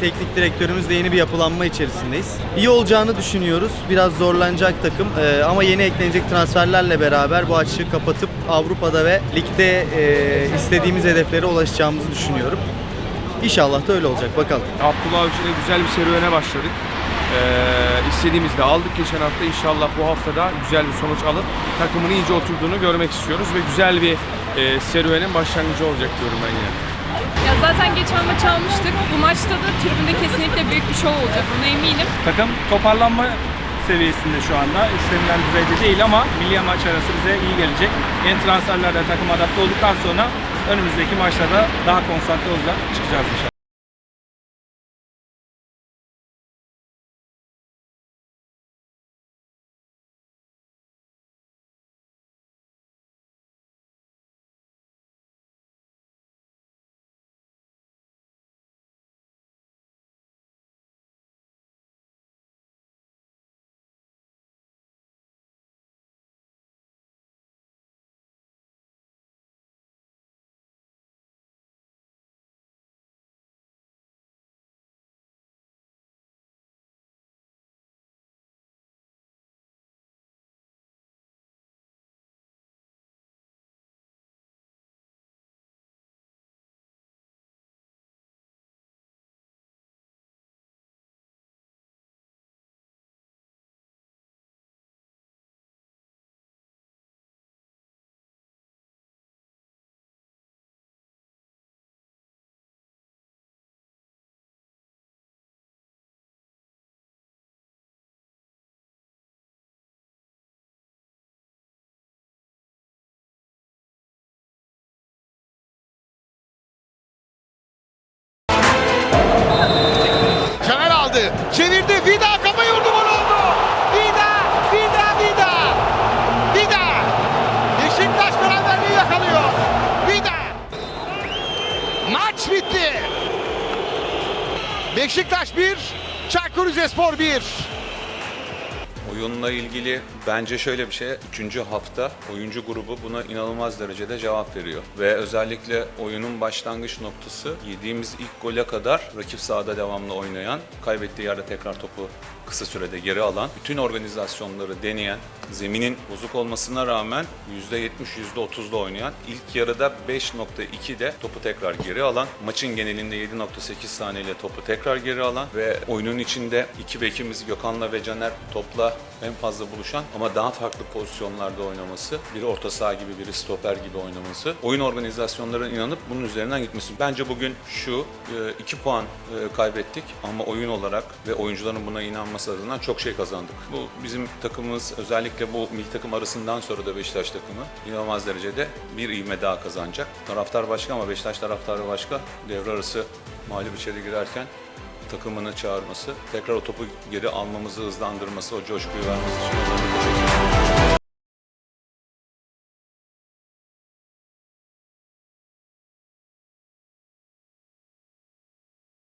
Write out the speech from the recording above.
Teknik direktörümüzle yeni bir yapılanma içerisindeyiz. İyi olacağını düşünüyoruz. Biraz zorlanacak takım Ee, ama yeni eklenecek transferlerle beraber bu açığı kapatıp Avrupa'da ve ligde e, istediğimiz hedeflere ulaşacağımızı düşünüyorum. İnşallah da öyle olacak bakalım. Abdullah Avcı'yla güzel bir serüvene başladık. Ee, istediğimizi de aldık geçen hafta. İnşallah bu haftada güzel bir sonuç alıp takımın iyice oturduğunu görmek istiyoruz ve güzel bir e, serüvenin başlangıcı olacak diyorum ben yine. Ya zaten geçen maç almıştık. Bu maçta da tribünde kesinlikle büyük bir şov olacak. Buna eminim. Takım toparlanma seviyesinde şu anda. İstenilen düzeyde değil ama milli maç arası bize iyi gelecek. Yeni transferlerle takım adapte olduktan sonra önümüzdeki maçlarda daha konsantre olacak çıkacağız inşallah. Beşiktaş 1, Çaykur Rizespor 1. Oyunla ilgili bence şöyle bir şey. Üçüncü hafta oyuncu grubu buna inanılmaz derecede cevap veriyor. Ve özellikle oyunun başlangıç noktası yediğimiz ilk gole kadar rakip sahada devamlı oynayan, kaybettiği yerde tekrar topu kısa sürede geri alan, bütün organizasyonları deneyen, zeminin bozuk olmasına rağmen %70, %30'da oynayan, ilk yarıda 5.2'de topu tekrar geri alan, maçın genelinde 7.8 saniyeyle topu tekrar geri alan ve oyunun içinde iki bekimiz Gökhan'la ve Caner topla en fazla buluşan ama daha farklı pozisyonlarda oynaması, biri orta saha gibi, biri stoper gibi oynaması, oyun organizasyonlarına inanıp bunun üzerinden gitmesi. Bence bugün şu, 2 puan e, kaybettik ama oyun olarak ve oyuncuların buna inanması adına çok şey kazandık. Bu bizim takımımız özellikle bu milli takım arasından sonra da Beşiktaş takımı inanılmaz derecede bir ivme daha kazanacak. Taraftar başka ama Beşiktaş taraftarı başka. Devre arası mağlup içeri girerken takımını çağırması, tekrar o topu geri almamızı hızlandırması, o coşkuyu vermesi için teşekkür ederim.